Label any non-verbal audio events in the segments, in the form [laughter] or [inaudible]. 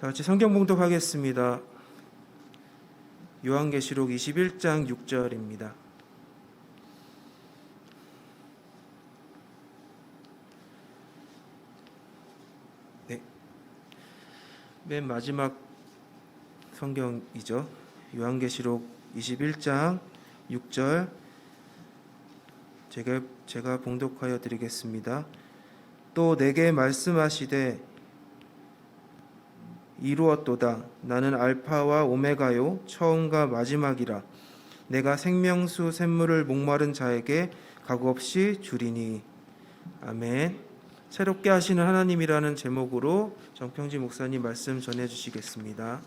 다 같이 성경 봉독하겠습니다. 요한계시록 21장 6절입니다. 네. 맨 마지막 성경이죠. 요한계시록 21장 6절 제가 제가 봉독하여 드리겠습니다. 또 내게 말씀하시되 이루었도다. 나는 알파와 오메가요 처음과 마지막이라. 내가 생명수 샘물을 목마른 자에게 값없이 주리니. 아멘. 새롭게 하시는 하나님이라는 제목으로 정평지 목사님 말씀 전해 주시겠습니다.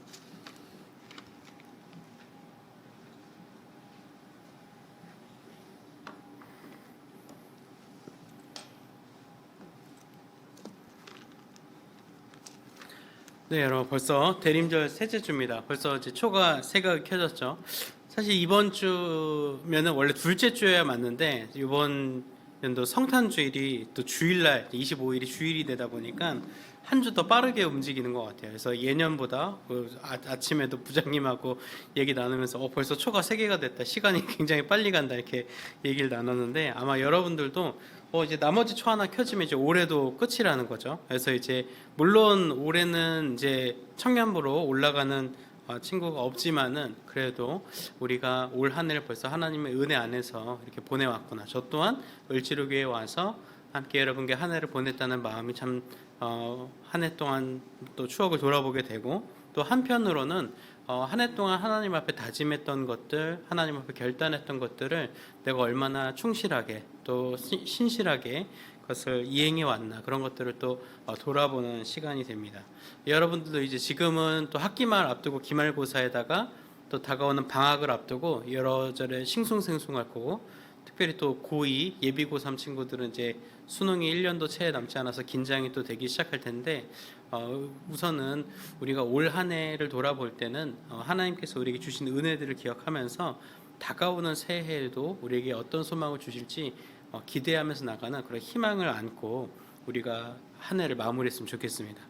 네, 여러분 벌써 대림절 셋째 주입니다. 벌써 이제 초가 새가 켜졌죠. 사실 이번 주면은 원래 둘째 주여야 맞는데 이번 연도 성탄 주일이 또 주일날 25일이 주일이 되다 보니까 한 주 더 빠르게 움직이는 것 같아요. 그래서 예년보다 그 아, 아침에도 부장님하고 얘기 나누면서 어, 벌써 초가 세 개가 됐다. 시간이 [laughs] 굉장히 빨리 간다 이렇게 얘기를 나눴는데 아마 여러분들도 어 이제 나머지 초 하나 켜지면 이제 올해도 끝이라는 거죠. 그래서 이제 물론 올해는 이제 청년부로 올라가는 어, 친구가 없지만은 그래도 우리가 올 한 해를 벌써 하나님의 은혜 안에서 이렇게 보내왔구나. 저 또한 을지로교에 와서 함께 여러분께 한 해를 보냈다는 마음이 참 어, 한 해 동안 또 추억을 돌아보게 되고 또 한편으로는 어, 한 해 동안 하나님 앞에 다짐했던 것들, 하나님 앞에 결단했던 것들을 내가 얼마나 충실하게 또 신- 신실하게 그것을 이행해 왔나 그런 것들을 또 어, 돌아보는 시간이 됩니다. 여러분들도 이제 지금은 또 학기말 앞두고 기말고사에다가 또 다가오는 방학을 앞두고 여러 절에 싱숭생숭할 거고 특별히 또 고2 예비 고3 친구들은 이제 수능이 1년도 채 남지 않아서 긴장이 또 되기 시작할 텐데 어, 우선은 우리가 올 한 해를 돌아볼 때는 어, 하나님께서 우리에게 주신 은혜들을 기억하면서 다가오는 새해에도 우리에게 어떤 소망을 주실지 어, 기대하면서 나가는 그런 희망을 안고 우리가 한 해를 마무리했으면 좋겠습니다.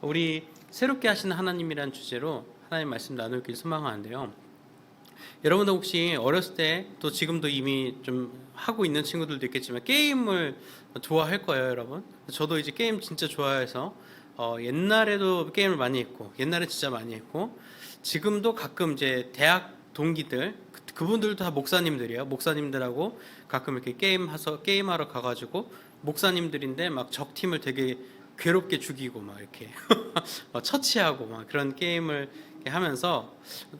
우리 새롭게 하시는 하나님이라는 주제로 하나님 말씀 나누길 소망하는데요. 여러분들 혹시 어렸을 때 또 지금도 이미 좀 하고 있는 친구들도 있겠지만 게임을 좋아할 거예요, 여러분. 저도 이제 게임 진짜 좋아해서 어, 옛날에도 게임을 많이 했고 옛날에 진짜 많이 했고 지금도 가끔 이제 대학 동기들 그- 그분들도 다 목사님들이에요. 목사님들하고 가끔 이렇게 게임 해서 게임하러 가가지고 목사님들인데 막 적 팀을 되게 괴롭게 죽이고 막 이렇게 [laughs] 어, 처치하고 막 그런 게임을 하면서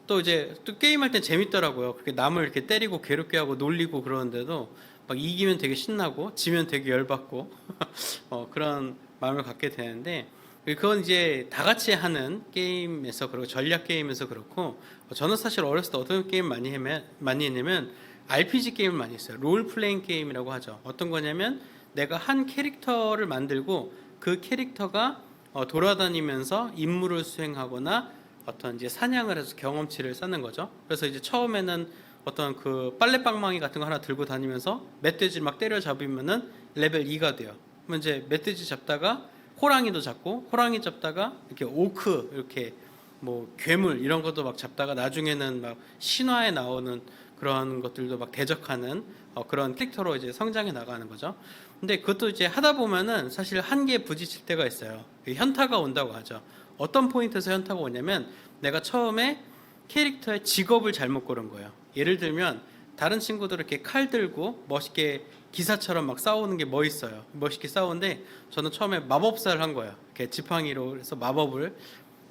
또 이제 또 게임할 때 재밌더라고요. 그렇게 남을 이렇게 때리고 괴롭게 하고 놀리고 그러는데도 막 이기면 되게 신나고 지면 되게 열받고 [laughs] 어, 그런 마음을 갖게 되는데 그건 이제 다 같이 하는 게임에서 그리고 전략 게임에서 그렇고 어, 저는 사실 어렸을 때 어떤 게임 많이 했냐면 많이 했냐면 RPG 게임을 많이 했어요. 롤 플레잉 게임이라고 하죠. 어떤 거냐면 내가 한 캐릭터를 만들고 그 캐릭터가 어, 돌아다니면서 임무를 수행하거나 어떤 이제 사냥을 해서 경험치를 쌓는 거죠. 그래서 이제 처음에는 어떤 그 빨래방망이 같은 거 하나 들고 다니면서 멧돼지 막 때려 잡으면은 레벨 2가 돼요. 그러면 이제 멧돼지 잡다가 호랑이도 잡고 호랑이 잡다가 이렇게 오크 이렇게 뭐 괴물 이런 것도 막 잡다가 나중에는 막 신화에 나오는 그런 것들도 막 대적하는 어, 그런 캐릭터로 이제 성장해 나가는 거죠. 근데 그것도 이제 하다 보면은 사실 한계에 부딪힐 때가 있어요. 현타가 온다고 하죠. 어떤 포인트에서 현타가 오냐면 내가 처음에 캐릭터의 직업을 잘못 고른 거예요. 예를 들면 다른 친구들 이렇게 칼 들고 멋있게 기사처럼 막 싸우는 게 멋있어요. 멋있게 싸우는데 저는 처음에 마법사를 한 거예요. 이렇게 지팡이로 해서 마법을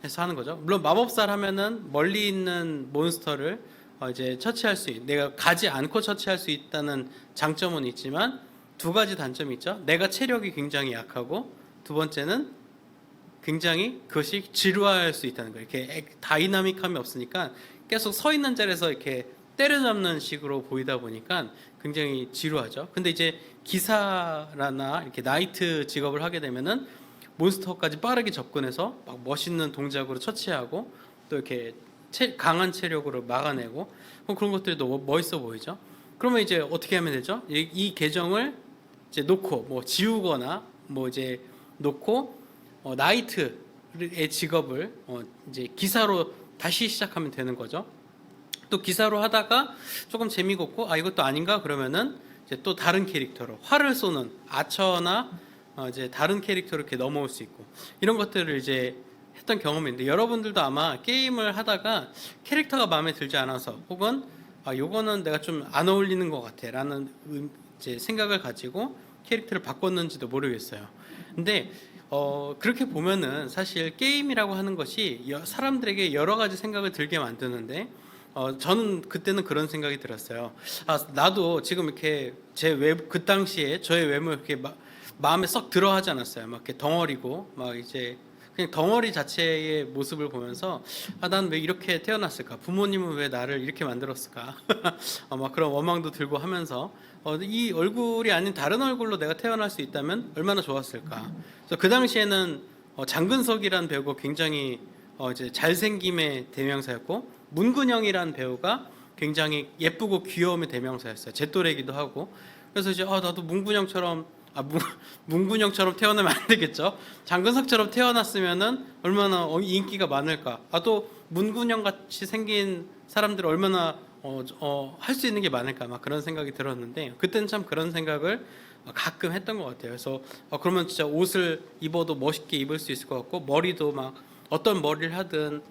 해서 하는 거죠. 물론 마법사를 하면은 멀리 있는 몬스터를 어 이제 처치할 수 있, 내가 가지 않고 처치할 수 있다는 장점은 있지만 두 가지 단점이 있죠. 내가 체력이 굉장히 약하고 두 번째는 굉장히 그것이 지루할 수 있다는 거예요. 이렇게 액- 다이나믹함이 없으니까 계속 서 있는 자리에서 이렇게 때려잡는 식으로 보이다 보니까 굉장히 지루하죠. 근데 이제 기사라나 이렇게 나이트 직업을 하게 되면은 몬스터까지 빠르게 접근해서 막 멋있는 동작으로 처치하고 또 이렇게 체- 강한 체력으로 막아내고 뭐 그런 것들이 더 멋있어 보이죠. 그러면 이제 어떻게 하면 되죠? 이, 이 계정을 이제 놓고 뭐 지우거나 뭐 이제 놓고 어, 나이트 직업을 어, 이제 기사로 다시 시작하면 되는 거죠. 또 기사로 하다가 조금 재미가 없고 아 이것도 아닌가 그러면은 이제 또 다른 캐릭터로 활을 쏘는 아처나 어, 이제 다른 캐릭터로 이렇게 넘어올 수 있고 이런 것들을 이제 했던 경험인데 여러분들도 아마 게임을 하다가 캐릭터가 마음에 들지 않아서 혹은 아 요거는 내가 좀 안 어울리는 것 같아라는 음, 이제 생각을 가지고 캐릭터를 바꿨는지도 모르겠어요. 근데 어 그렇게 보면은 사실 게임이라고 하는 것이 여- 사람들에게 여러 가지 생각을 들게 만드는데 어 저는 그때는 그런 생각이 들었어요. 아 나도 지금 이렇게 제외그 당시에 저의 외모 이렇게 마, 마음에 썩 들어하지 않았어요. 막 이렇게 덩어리고 막 이제 그냥 덩어리 자체의 모습을 보면서 아 난 왜 이렇게 태어났을까? 부모님은 왜 나를 이렇게 만들었을까? [laughs] 어, 막 그런 원망도 들고 하면서 어, 이 얼굴이 아닌 다른 얼굴로 내가 태어날 수 있다면 얼마나 좋았을까? 그래서 그 당시에는 어, 장근석이라는 배우가 굉장히 어, 이제 잘생김의 대명사였고 문근영이라는 배우가 굉장히 예쁘고 귀여움의 대명사였어요. 제 또래기도 하고 그래서 이제 아 나도 문근영처럼 아 문, [laughs] 문근영처럼 태어나면 안 되겠죠. 장근석처럼 태어났으면은 얼마나 어, 인기가 많을까. 아 또 문근영 같이 생긴 사람들 얼마나 어, 어, 할 수 있는 게 많을까 막 그런 생각이 들었는데 그때는 참 그런 생각을 가끔 했던 것 같아요. 그래서 어, 그러면 진짜 옷을 입어도 멋있게 입을 수 있을 것 같고 머리도 막 어떤 머리를 하든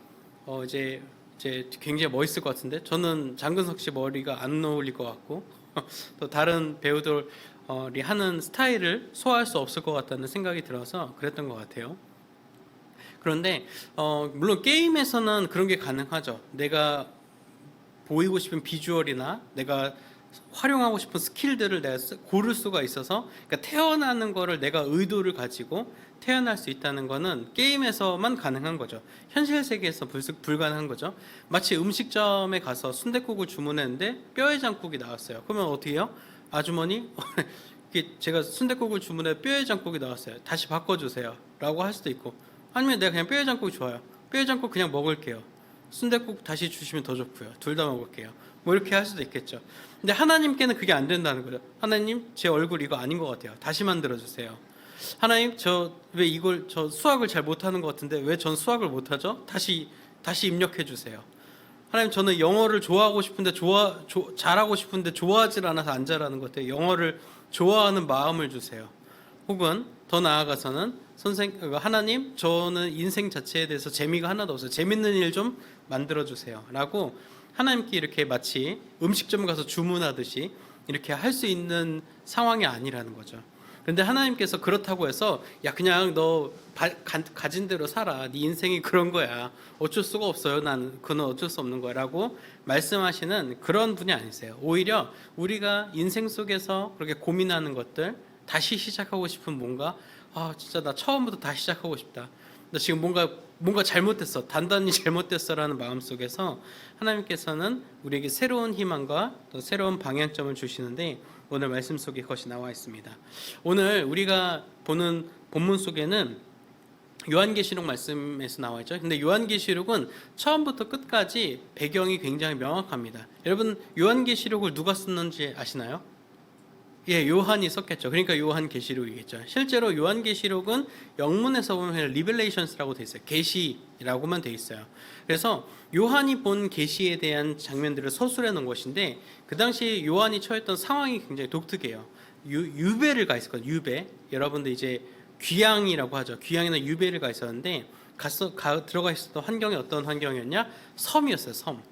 어, 이제 이제 굉장히 멋있을 것 같은데 저는 장근석 씨 머리가 안 어울릴 것 같고 [laughs] 또 다른 배우들이 하는 스타일을 소화할 수 없을 것 같다는 생각이 들어서 그랬던 것 같아요. 그런데 어, 물론 게임에서는 그런 게 가능하죠. 내가 보이고 싶은 비주얼이나 내가 활용하고 싶은 스킬들을 내가 쓰- 고를 수가 있어서 그러니까 태어나는 거를 내가 의도를 가지고 태어날 수 있다는 거는 게임에서만 가능한 거죠. 현실 세계에서 불, 불가능한 거죠. 마치 음식점에 가서 순댓국을 주문했는데 뼈해장국이 나왔어요. 그러면 어떻게 해요? 아주머니 [laughs] 제가 순댓국을 주문해 뼈해장국이 나왔어요. 다시 바꿔주세요.라고 할 수도 있고 아니면 내가 그냥 뼈해장국이 좋아요. 뼈해장국 그냥 먹을게요. 순댓국 다시 주시면 더 좋고요. 둘 다 먹을게요. 뭐 이렇게 할 수도 있겠죠. 근데 하나님께는 그게 안 된다는 거죠. 하나님 제 얼굴 이거 아닌 것 같아요. 다시 만들어 주세요. 하나님 저 왜 이걸 저 수학을 잘 못하는 것 같은데 왜 전 수학을 못하죠? 다시 다시 입력해 주세요. 하나님 저는 영어를 좋아하고 싶은데 좋아 조, 잘하고 싶은데 좋아하질 않아서 안 잘하는 것 같아요. 영어를 좋아하는 마음을 주세요. 혹은 더 나아가서는 선생 어, 하나님 저는 인생 자체에 대해서 재미가 하나도 없어요. 재밌는 일 좀 만들어 주세요.라고 하나님께 이렇게 마치 음식점 가서 주문하듯이 이렇게 할 수 있는 상황이 아니라는 거죠. 그런데 하나님께서 그렇다고 해서 야 그냥 너 바, 가, 가진 대로 살아. 네 인생이 그런 거야. 어쩔 수가 없어요. 나는 그는 어쩔 수 없는 거라고 말씀하시는 그런 분이 아니세요. 오히려 우리가 인생 속에서 그렇게 고민하는 것들 다시 시작하고 싶은 뭔가 아 진짜 나 처음부터 다시 시작하고 싶다. 나 지금 뭔가 뭔가 잘못됐어. 단단히 [laughs] 잘못됐어라는 마음 속에서 하나님께서는 우리에게 새로운 희망과 또 새로운 방향점을 주시는데 오늘 말씀 속에 그것이 나와 있습니다. 오늘 우리가 보는 본문 속에는 요한계시록 말씀에서 나와 있죠. 근데 요한계시록은 처음부터 끝까지 배경이 굉장히 명확합니다. 여러분 요한계시록을 누가 썼는지 아시나요? 예, 요한이 썼겠죠. 그러니까 요한 계시록이겠죠. 실제로 요한 계시록은 영문에서 보면 리벨레이션스라고 돼 있어요. 계시라고만 돼 있어요. 그래서 요한이 본 계시에 대한 장면들을 서술해 놓은 것인데 그 당시 요한이 처했던 상황이 굉장히 독특해요. 유, 유배를 가 있었거든요. 유배. 여러분들 이제 귀양이라고 하죠. 귀양이나 유배를 가 있었는데 갔어 가, 들어가 있었던 환경이 어떤 환경이었냐? 섬이었어요. 섬.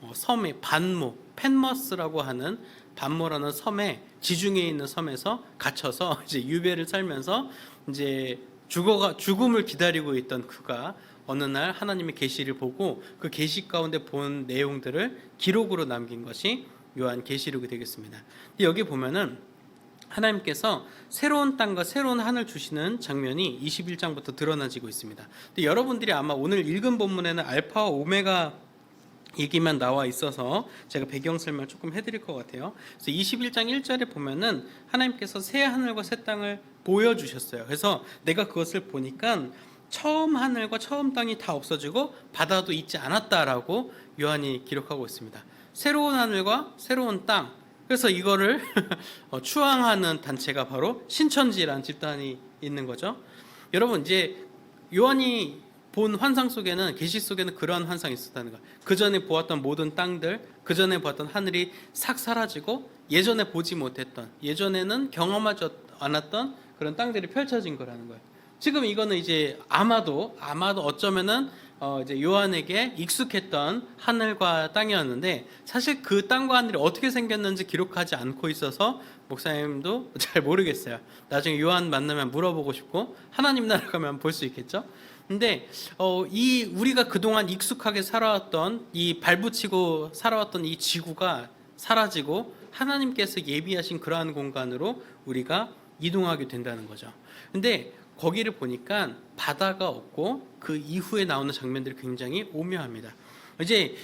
어, 섬의 반모 펜머스라고 하는 반모라는 섬에 지중해에 있는 섬에서 갇혀서 [laughs] 이제 유배를 살면서 이제 죽어가 죽음을 기다리고 있던 그가 어느 날 하나님의 계시를 보고 그 계시 가운데 본 내용들을 기록으로 남긴 것이 요한 계시록이 되겠습니다. 여기 보면은 하나님께서 새로운 땅과 새로운 하늘 주시는 장면이 21장부터 드러나지고 있습니다. 여러분들이 아마 오늘 읽은 본문에는 알파와 오메가 얘기만 나와 있어서 제가 배경 설명을 조금 해드릴 것 같아요. 그래서 21장 1절에 보면은 하나님께서 새 하늘과 새 땅을 보여주셨어요. 그래서 내가 그것을 보니까 처음 하늘과 처음 땅이 다 없어지고 바다도 있지 않았다라고 요한이 기록하고 있습니다. 새로운 하늘과 새로운 땅. 그래서 이거를 [laughs] 어, 추앙하는 단체가 바로 신천지라는 집단이 있는 거죠. 여러분 이제 요한이 본 환상 속에는 계시 속에는 그러한 환상이 있었다는 거야. 그 전에 보았던 모든 땅들, 그 전에 보았던 하늘이 싹 사라지고 예전에 보지 못했던 예전에는 경험하지 않았던 그런 땅들이 펼쳐진 거라는 거예요. 지금 이거는 이제 아마도 아마도 어쩌면은 어 이제 요한에게 익숙했던 하늘과 땅이었는데 사실 그 땅과 하늘이 어떻게 생겼는지 기록하지 않고 있어서 목사님도 [laughs] 잘 모르겠어요. 나중에 요한 만나면 물어보고 싶고 하나님 나라 가면 볼 수 있겠죠. 근데 어, 이 우리가 그동안 익숙하게 살아왔던 이 발붙이고 살아왔던 이 지구가 사라지고 하나님께서 예비하신 그러한 공간으로 우리가 이동하게 된다는 거죠. 근데 거기를 보니까 바다가 없고 그 이후에 나오는 장면들이 굉장히 오묘합니다. 이제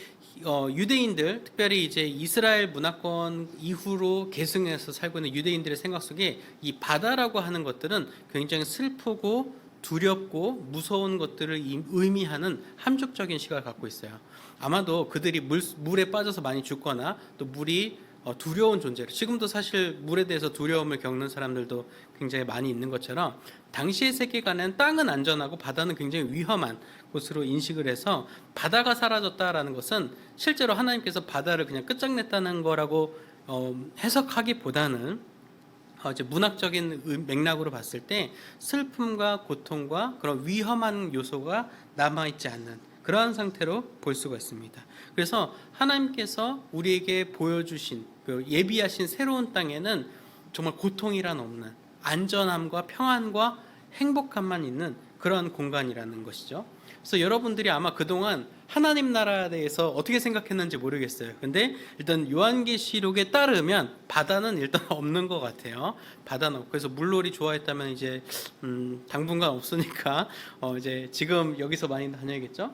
어, 유대인들 특별히 이제 이스라엘 문화권 이후로 계승해서 살고 있는 유대인들의 생각 속에 이 바다라고 하는 것들은 굉장히 슬프고 두렵고 무서운 것들을 이- 의미하는 함축적인 시각을 갖고 있어요. 아마도 그들이 물, 물에 빠져서 많이 죽거나 또 물이 어, 두려운 존재로 지금도 사실 물에 대해서 두려움을 겪는 사람들도 굉장히 많이 있는 것처럼 당시의 세계관엔 땅은 안전하고 바다는 굉장히 위험한 곳으로 인식을 해서 바다가 사라졌다라는 것은 실제로 하나님께서 바다를 그냥 끝장냈다는 거라고 어, 해석하기보다는 어, 이제 문학적인 의- 맥락으로 봤을 때 슬픔과 고통과 그런 위험한 요소가 남아 있지 않는 그러한 상태로 볼 수가 있습니다. 그래서 하나님께서 우리에게 보여주신 그 예비하신 새로운 땅에는 정말 고통이란 없는 안전함과 평안과 행복함만 있는 그러한 공간이라는 것이죠. 그래서 여러분들이 아마 그동안 하나님 나라에 대해서 어떻게 생각했는지 모르겠어요. 근데 일단 요한계시록에 따르면 바다는 일단 [laughs] 없는 것 같아요. 바다는 없고 그래서 물놀이 좋아했다면 이제 음, 당분간 없으니까 [laughs] 어 이제 지금 여기서 많이 다녀야겠죠.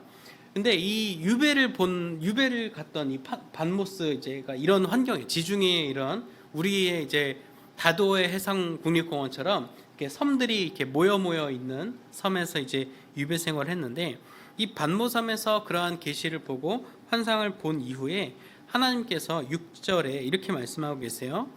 근데 이 유배를 본 유배를 갔던 이 파- 반모스 이제가 이런 환경에 지중해 이런 우리의 이제 다도해 해상 국립공원처럼 이렇게 섬들이 이렇게 모여 모여 있는 섬에서 이제 유배 생활을 했는데 이 반모섬에서 그러한 계시를 보고 환상을 본 이후에 하나님께서 6절에 이렇게 말씀하고 계세요.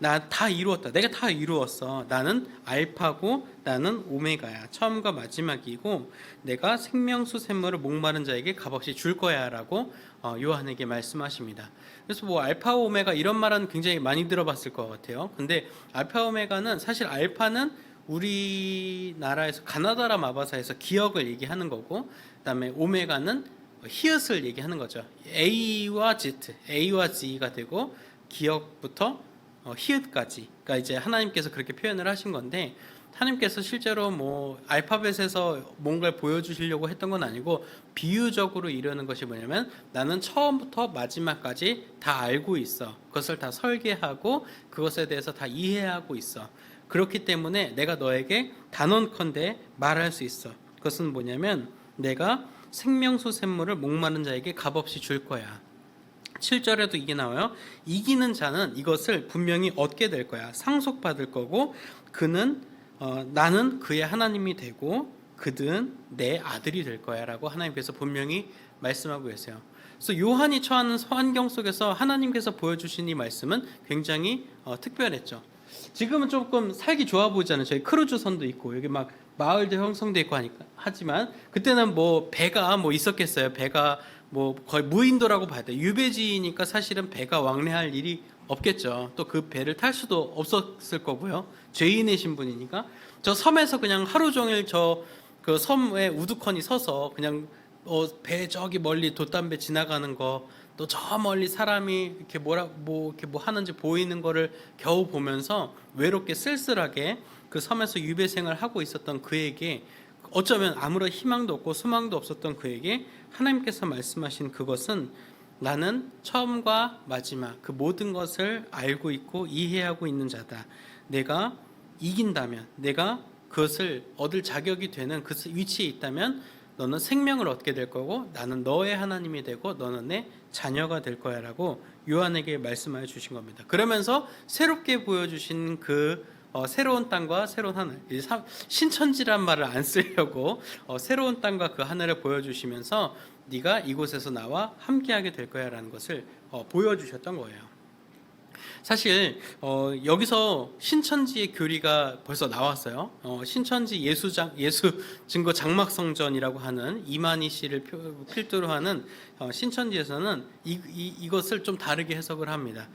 나 다 이루었다. 내가 다 이루었어. 나는 알파고 나는 오메가야. 처음과 마지막이고 내가 생명수 샘물을 목마른 자에게 값없이 줄 거야라고 어, 요한에게 말씀하십니다. 그래서 뭐 알파 오메가 이런 말은 굉장히 많이 들어봤을 것 같아요. 근데 알파 오메가는 사실 알파는 우리나라에서 가나다라 마바사에서 기억을 얘기하는 거고 그다음에 오메가는 히읗을 얘기하는 거죠. A와 Z, A와 G가 되고 기억부터 어, 히읗까지. 그러니까 이제 하나님께서 그렇게 표현을 하신 건데 하나님께서 실제로 뭐 알파벳에서 뭔가를 보여주시려고 했던 건 아니고 비유적으로 이루는 것이 뭐냐면 나는 처음부터 마지막까지 다 알고 있어. 그것을 다 설계하고 그것에 대해서 다 이해하고 있어. 그렇기 때문에 내가 너에게 단언컨대 말할 수 있어. 그것은 뭐냐면 내가 생명수 샘물을 목마른 자에게 값없이 줄 거야. 7절에도 이게 나와요. 이기는 자는 이것을 분명히 얻게 될 거야. 상속받을 거고 그는 어, 나는 그의 하나님이 되고 그든 내 아들이 될 거야라고 하나님께서 분명히 말씀하고 계세요. 그래서 요한이 처하는 환경 속에서 하나님께서 보여주신 이 말씀은 굉장히 어, 특별했죠. 지금은 조금 살기 좋아 보이잖아요. 저희 크루즈 선도 있고 여기 막 마을도 형성돼 있고 하니까 하지만 그때는 뭐 배가 뭐 있었겠어요. 배가 뭐 거의 무인도라고 봐야 돼. 유배지니까 사실은 배가 왕래할 일이 없겠죠. 또 그 배를 탈 수도 없었을 거고요. 죄인의 신분이니까 저 섬에서 그냥 하루 종일 저 그 섬에 우두커니 서서 그냥 어, 배 저기 멀리 돛담배 지나가는 거 또 저 멀리 사람이 이렇게 뭐라 뭐 이렇게 뭐 하는지 보이는 거를 겨우 보면서 외롭게 쓸쓸하게 그 섬에서 유배 생활을 하고 있었던 그에게 어쩌면 아무런 희망도 없고 소망도 없었던 그에게 하나님께서 말씀하신 그것은 나는 처음과 마지막 그 모든 것을 알고 있고 이해하고 있는 자다. 내가 이긴다면, 내가 그것을 얻을 자격이 되는 그 위치에 있다면 너는 생명을 얻게 될 거고 나는 너의 하나님이 되고 너는 내 자녀가 될 거야라고 요한에게 말씀하여 주신 겁니다. 그러면서 새롭게 보여주신 그 어, 새로운 땅과 새로운 하늘, 신천지란 말을 안 쓰려고 어, 새로운 땅과 그 하늘을 보여주시면서 네가 이곳에서 나와 함께하게 될 거야라는 것을 어, 보여주셨던 거예요. 사실 어, 여기서 신천지의 교리가 벌써 나왔어요. 어, 신천지 예수장 예수 증거 장막 성전이라고 하는 이만희 씨를 표- 필두로 하는 어, 신천지에서는 이, 이, 이것을 좀 다르게 해석을 합니다.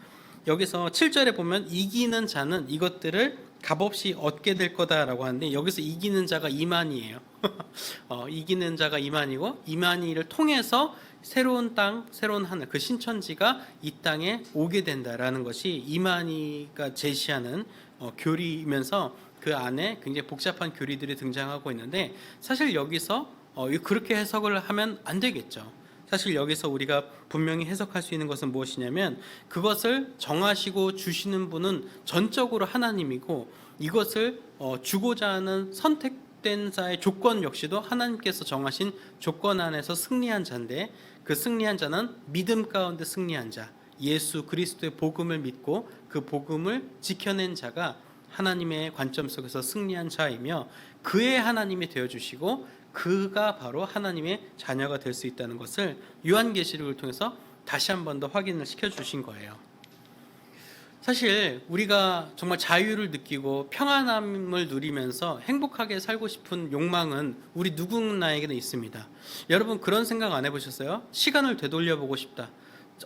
여기서 7절에 보면 이기는 자는 이것들을 값없이 얻게 될 거다라고 하는데 여기서 이기는 자가 이만이에요. [laughs] 어, 이기는 자가 이만이고 이만이를 통해서 새로운 땅, 새로운 하늘, 그 신천지가 이 땅에 오게 된다라는 것이 이만희가 제시하는 어, 교리이면서 그 안에 굉장히 복잡한 교리들이 등장하고 있는데 사실 여기서 어, 이- 그렇게 해석을 하면 안 되겠죠. 사실 여기서 우리가 분명히 해석할 수 있는 것은 무엇이냐면 그것을 정하시고 주시는 분은 전적으로 하나님이고 이것을 어, 주고자 하는 선택 된 자의 조건 역시도 하나님께서 정하신 조건 안에서 승리한 자인데 그 승리한 자는 믿음 가운데 승리한 자 예수 그리스도의 복음을 믿고 그 복음을 지켜낸 자가 하나님의 관점 속에서 승리한 자이며 그의 하나님이 되어 주시고 그가 바로 하나님의 자녀가 될 수 있다는 것을 요한계시록을 통해서 다시 한 번 더 확인을 시켜 주신 거예요. 사실 우리가 정말 자유를 느끼고 평안함을 누리면서 행복하게 살고 싶은 욕망은 우리 누구나에게는 있습니다. 여러분 그런 생각 안 해보셨어요? 시간을 되돌려 보고 싶다.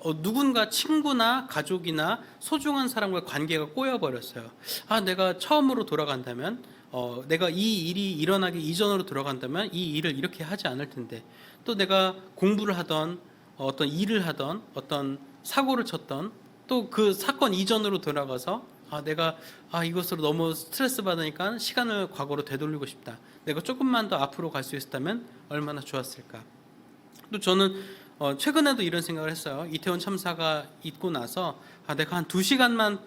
어, 누군가 친구나 가족이나 소중한 사람과 관계가 꼬여버렸어요. 아, 내가 처음으로 돌아간다면, 어, 내가 이 일이 일어나기 이전으로 돌아간다면 이 일을 이렇게 하지 않을 텐데, 또 내가 공부를 하던 어, 어떤 일을 하던 어떤 사고를 쳤던 또 그 사건 이전으로 돌아가서 아 내가 아 이것으로 너무 스트레스 받으니까 시간을 과거로 되돌리고 싶다. 내가 조금만 더 앞으로 갈 수 있었다면 얼마나 좋았을까. 또 저는 어, 최근에도 이런 생각을 했어요. 이태원 참사가 있고 나서 아 내가 한 두 시간만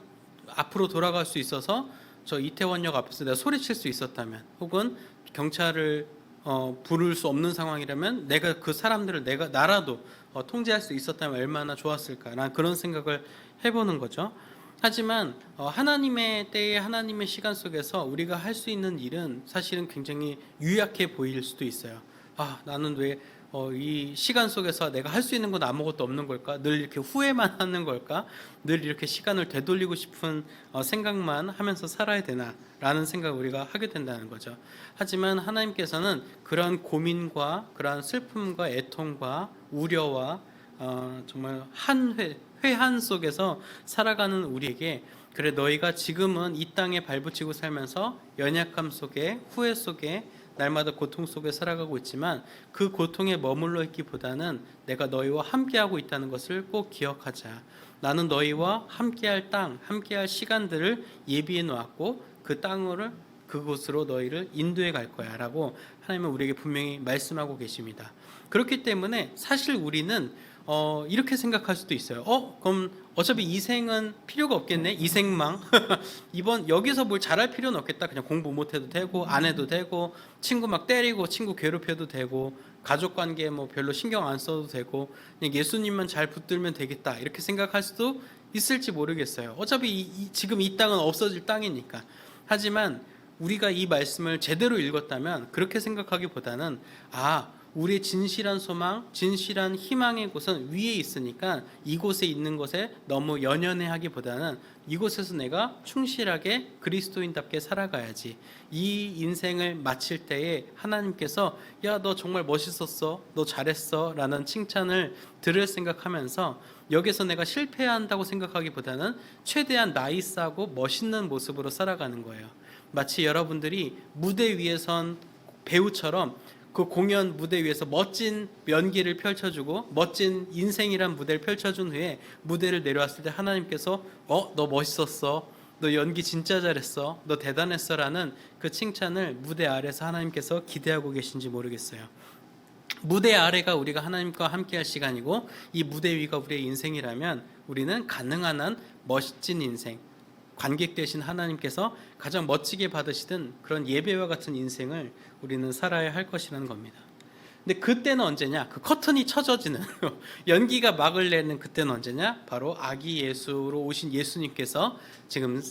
앞으로 돌아갈 수 있어서 저 이태원역 앞에서 내가 소리칠 수 있었다면 혹은 경찰을 어, 부를 수 없는 상황이라면 내가 그 사람들을 내가 나라도 어, 통제할 수 있었다면 얼마나 좋았을까라는 그런 생각을 해보는 거죠. 하지만 어, 하나님의 때에 하나님의 시간 속에서 우리가 할 수 있는 일은 사실은 굉장히 유약해 보일 수도 있어요. 아 나는 왜 어, 이 시간 속에서 내가 할 수 있는 건 아무것도 없는 걸까? 늘 이렇게 후회만 [laughs] 하는 걸까? 늘 이렇게 시간을 되돌리고 싶은 어, 생각만 하면서 살아야 되나? 라는 생각을 우리가 하게 된다는 거죠. 하지만 하나님께서는 그런 고민과 그러한 슬픔과 애통과 우려와 어, 정말 한회 회한 속에서 살아가는 우리에게 그래 너희가 지금은 이 땅에 발붙이고 살면서 연약함 속에 후회 속에 날마다 고통 속에 살아가고 있지만 그 고통에 머물러 있기보다는 내가 너희와 함께하고 있다는 것을 꼭 기억하자. 나는 너희와 함께할 땅, 함께할 시간들을 예비해 놓았고 그 땅을 그곳으로 너희를 인도해 갈 거야라고 하나님은 우리에게 분명히 말씀하고 계십니다. 그렇기 때문에 사실 우리는 어, 이렇게 생각할 수도 있어요. 어, 그럼 어차피 이 생은 필요가 없겠네. 이 생망. [laughs] 이번 여기서 뭘 잘할 필요는 없겠다. 그냥 공부 못 해도 되고 안 해도 되고 친구 막 때리고 친구 괴롭혀도 되고 가족 관계 뭐 별로 신경 안 써도 되고 그냥 예수님만 잘 붙들면 되겠다. 이렇게 생각할 수도 있을지 모르겠어요. 어차피 이, 이- 지금 이 땅은 없어질 땅이니까. 하지만 우리가 이 말씀을 제대로 읽었다면 그렇게 생각하기보다는 아 우리의 진실한 소망, 진실한 희망의 곳은 위에 있으니까 이곳에 있는 것에 너무 연연해 하기보다는 이곳에서 내가 충실하게 그리스도인답게 살아가야지. 이 인생을 마칠 때에 하나님께서 야 너 정말 멋있었어, 너 잘했어 라는 칭찬을 들을 생각하면서 여기서 내가 실패한다고 생각하기보다는 최대한 나이스하고 멋있는 모습으로 살아가는 거예요. 마치 여러분들이 무대 위에선 배우처럼 그 공연 무대 위에서 멋진 연기를 펼쳐주고 멋진 인생이란 무대를 펼쳐준 후에 무대를 내려왔을 때 하나님께서 어 너 멋있었어. 너 연기 진짜 잘했어. 너 대단했어라는 그 칭찬을 무대 아래서 하나님께서 기대하고 계신지 모르겠어요. 무대 아래가 우리가 하나님과 함께할 시간이고 이 무대 위가 우리의 인생이라면 우리는 가능한 한 멋진 인생 관객 되신 하나님께서 가장 멋지게 받으시던 그런 예배와 같은 인생을 우리는 살아야 할 것이라는 겁니다. 근데 그때는 언제냐? 그 커튼이 쳐져지는 [laughs] 연기가 막을 내는 그때는 언제냐? 바로 아기 예수로 오신 예수님께서 지금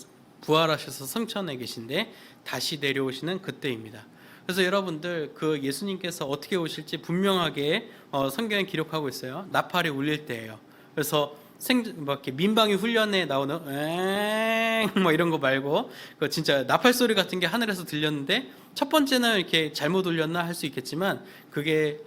부활하셔서 성천에 계신데 다시 내려오시는 그때입니다. 그래서 여러분들 그 예수님께서 어떻게 오실지 분명하게 어, 성경에 기록하고 있어요. 나팔이 울릴 때예요. 그래서 생, 뭐 이렇게 민방위 훈련에 나오는 엥뭐 이런 거 말고 그 진짜 나팔 소리 같은 게 하늘에서 들렸는데 첫 번째는 이렇게 잘못 울렸나 할 수 있겠지만 그게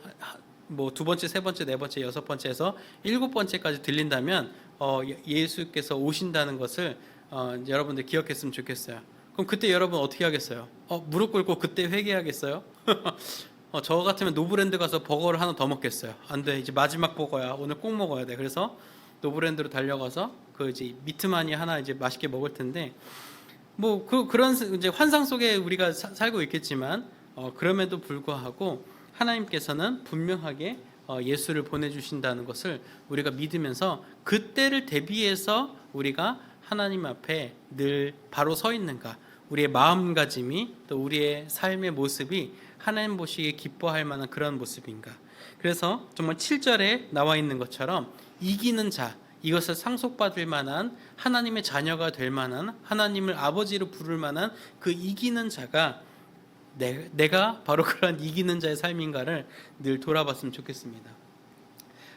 뭐 두 번째, 세 번째, 네 번째, 여섯 번째에서 일곱 번째까지 들린다면 어, 예- 예수께서 오신다는 것을 어, 여러분들 기억했으면 좋겠어요. 그럼 그때 여러분 어떻게 하겠어요? 어, 무릎 꿇고 그때 회개하겠어요? [laughs] 어, 저 같으면 노브랜드 가서 버거를 하나 더 먹겠어요. 안 돼, 이제 마지막 버거야. 오늘 꼭 먹어야 돼. 그래서 노브랜드로 달려가서 그 이제 미트마니 하나 이제 맛있게 먹을 텐데 뭐 그, 그런 이제 환상 속에 우리가 사- 살고 있겠지만 어, 그럼에도 불구하고 하나님께서는 분명하게 어, 예수를 보내주신다는 것을 우리가 믿으면서 그때를 대비해서 우리가 하나님 앞에 늘 바로 서 있는가 우리의 마음가짐이 또 우리의 삶의 모습이 하나님 보시기에 기뻐할 만한 그런 모습인가. 그래서 정말 7절에 나와 있는 것처럼 이기는 자 이것을 상속받을 만한 하나님의 자녀가 될 만한 하나님을 아버지로 부를 만한 그 이기는 자가 내, 내가 바로 그런 이기는 자의 삶인가를 늘 돌아봤으면 좋겠습니다.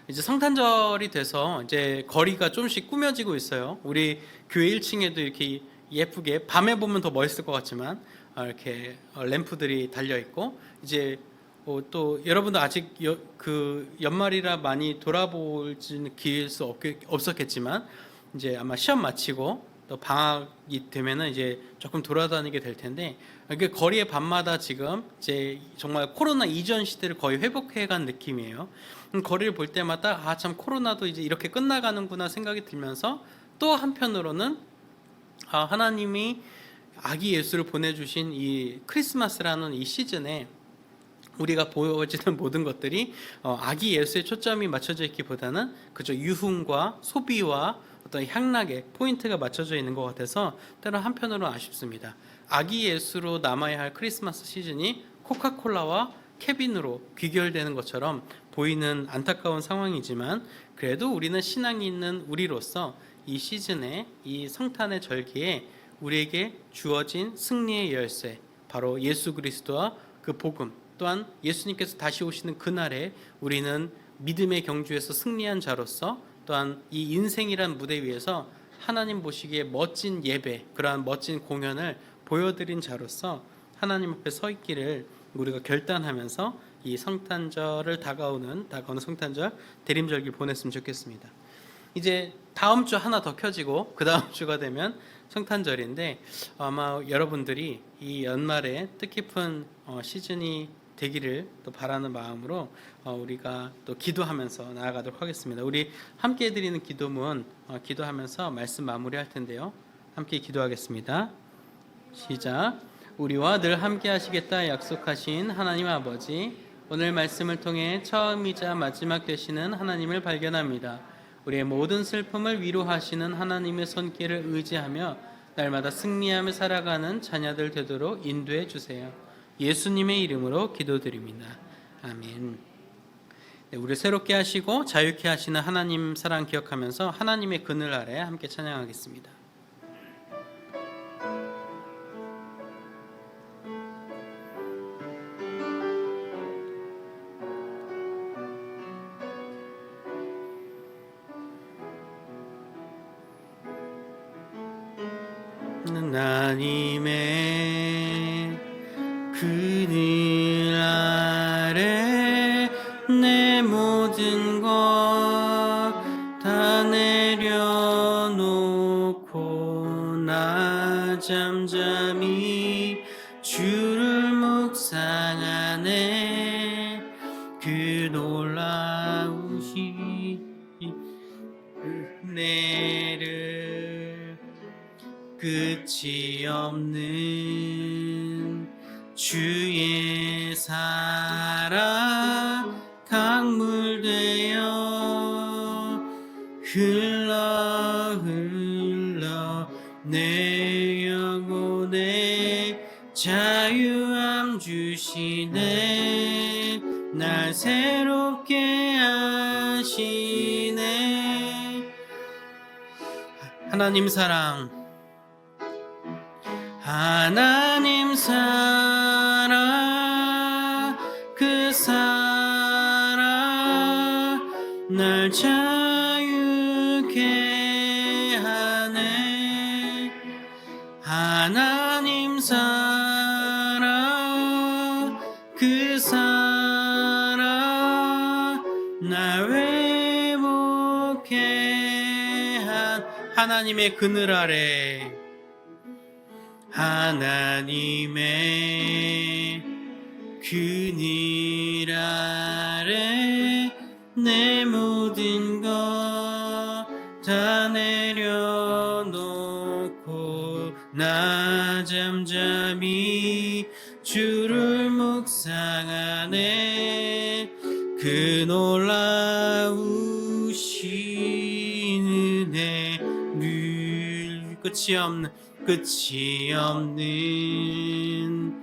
이제 성탄절이 돼서 이제 거리가 좀씩 꾸며지고 있어요. 우리 교회 1층에도 이렇게 예쁘게 밤에 보면 더 멋있을 것 같지만 어, 이렇게 어, 램프들이 달려 있고 이제 어, 또 여러분도 아직 여, 그 연말이라 많이 돌아볼지는 기회일 수 없겠, 없었겠지만 이제 아마 시험 마치고 또 방학이 되면은 이제 조금 돌아다니게 될 텐데 이게 거리의 밤마다 지금 이제 정말 코로나 이전 시대를 거의 회복해간 느낌이에요. 음, 거리를 볼 때마다 아 참 코로나도 이제 이렇게 끝나가는구나 생각이 들면서 또 한편으로는 아 하나님이 아기 예수를 보내주신 이 크리스마스라는 이 시즌에 우리가 보여지는 [laughs] 모든 것들이 어, 아기 예수에 초점이 맞춰져 있기보다는 그저 유흥과 소비와 어떤 향락에 포인트가 맞춰져 있는 것 같아서 때로 한편으로는 아쉽습니다. 아기 예수로 남아야 할 크리스마스 시즌이 코카콜라와 케빈으로 귀결되는 것처럼 보이는 안타까운 상황이지만 그래도 우리는 신앙이 있는 우리로서 이 시즌에 이 성탄의 절기에 우리에게 주어진 승리의 열쇠 바로 예수 그리스도와 그 복음 또한 예수님께서 다시 오시는 그날에 우리는 믿음의 경주에서 승리한 자로서 또한 이 인생이란 무대 위에서 하나님 보시기에 멋진 예배 그러한 멋진 공연을 보여드린 자로서 하나님 앞에 서 있기를 우리가 결단하면서 이 성탄절을 다가오는 다가오는 성탄절 대림절기 보냈으면 좋겠습니다. 이제 다음 주 하나 더 켜지고 그 다음 [laughs] 주가 되면 성탄절인데 아마 여러분들이 이 연말에 뜻깊은 어, 시즌이 되기를 또 바라는 마음으로 어, 우리가 또 기도하면서 나아가도록 하겠습니다. 우리 함께 드리는 기도문 어, 기도하면서 말씀 마무리할 텐데요. 함께 기도하겠습니다. 시작. 우리와 늘 함께 하시겠다 약속하신 하나님 아버지, 오늘 말씀을 통해 처음이자 마지막 되시는 하나님을 발견합니다. 우리의 모든 슬픔을 위로하시는 하나님의 손길을 의지하며 날마다 승리하며 살아가는 자녀들 되도록 인도해 주세요. 예수님의 이름으로 기도드립니다. 아멘. 네, 우리 새롭게 하시고 자유케 하시는 하나님 사랑 기억하면서 하나님의 그늘 아래 함께 찬양하겠습니다. 끝이 없는 주의 사랑 강물 되어 흘러 흘러 내 영혼에 자유함 주시네. 날 새롭게 하시네. 하나님 사랑 하나님 사랑 그 사랑 날 자유케 하네. 하나님 사랑 그 사랑 날 회복해 한 하나님의 그늘 아래. 하나님의 그늘 아래 내 모든 것 다 내려놓고 나 잠잠히 주를 묵상하네. 그 놀라우신 은혜 늘 끝이 없는 끝이 없는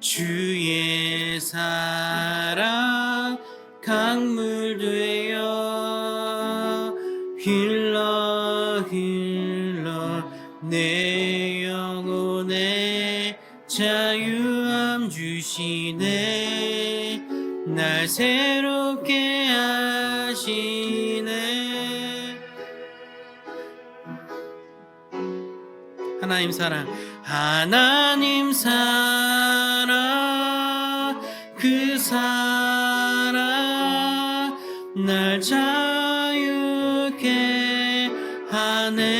주의 사랑 강물 되어 흘러 흘러 내 영혼에 자유함 주시네. 날 새롭게 하시네 하나님 사랑 하나님 사랑 그 사랑 날 자유케 하네.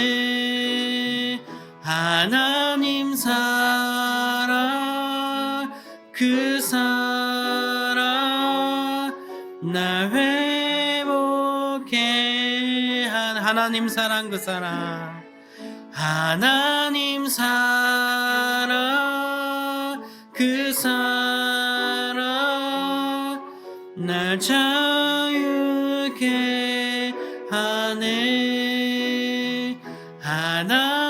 하나님 사랑 그 사랑 날 회복해 한 하나님 사랑 그 사랑 하나님 사랑 그 사랑 날 자유케 하네. 하나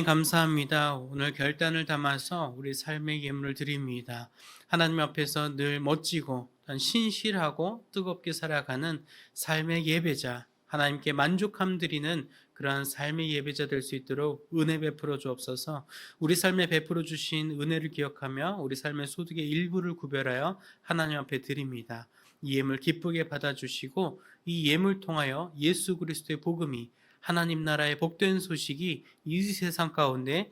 하나님 감사합니다. 오늘 결단을 담아서 우리 삶의 예물을 드립니다. 하나님 앞에서 늘 멋지고 신실하고 뜨겁게 살아가는 삶의 예배자, 하나님께 만족함 드리는 그러한 삶의 예배자 될 수 있도록 은혜 베풀어 주옵소서. 우리 삶에 베풀어 주신 은혜를 기억하며 우리 삶의 소득의 일부를 구별하여 하나님 앞에 드립니다. 이 예물 기쁘게 받아 주시고 이 예물 통하여 예수 그리스도의 복음이 하나님 나라의 복된 소식이 이 세상 가운데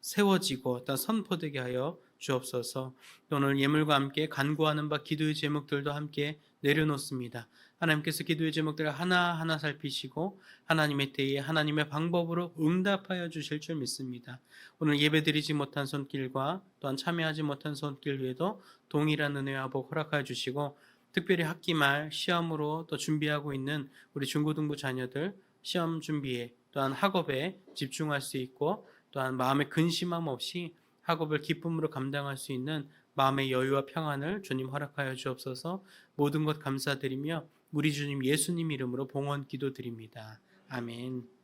세워지고 또 선포되게 하여 주옵소서. 오늘 예물과 함께 간구하는 바 기도의 제목들도 함께 내려놓습니다. 하나님께서 기도의 제목들을 하나하나 살피시고 하나님의 때에 하나님의 방법으로 응답하여 주실 줄 믿습니다. 오늘 예배드리지 못한 손길과 또한 참여하지 못한 손길 외에도 동일한 은혜와 복 허락하여 주시고 특별히 학기 말 시험으로 또 준비하고 있는 우리 중고등부 자녀들 시험 준비에 또한 학업에 집중할 수 있고 또한 마음의 근심함 없이 학업을 기쁨으로 감당할 수 있는 마음의 여유와 평안을 주님 허락하여 주옵소서 모든 것 감사드리며 우리 주님 예수님 이름으로 봉헌 기도드립니다. 아멘.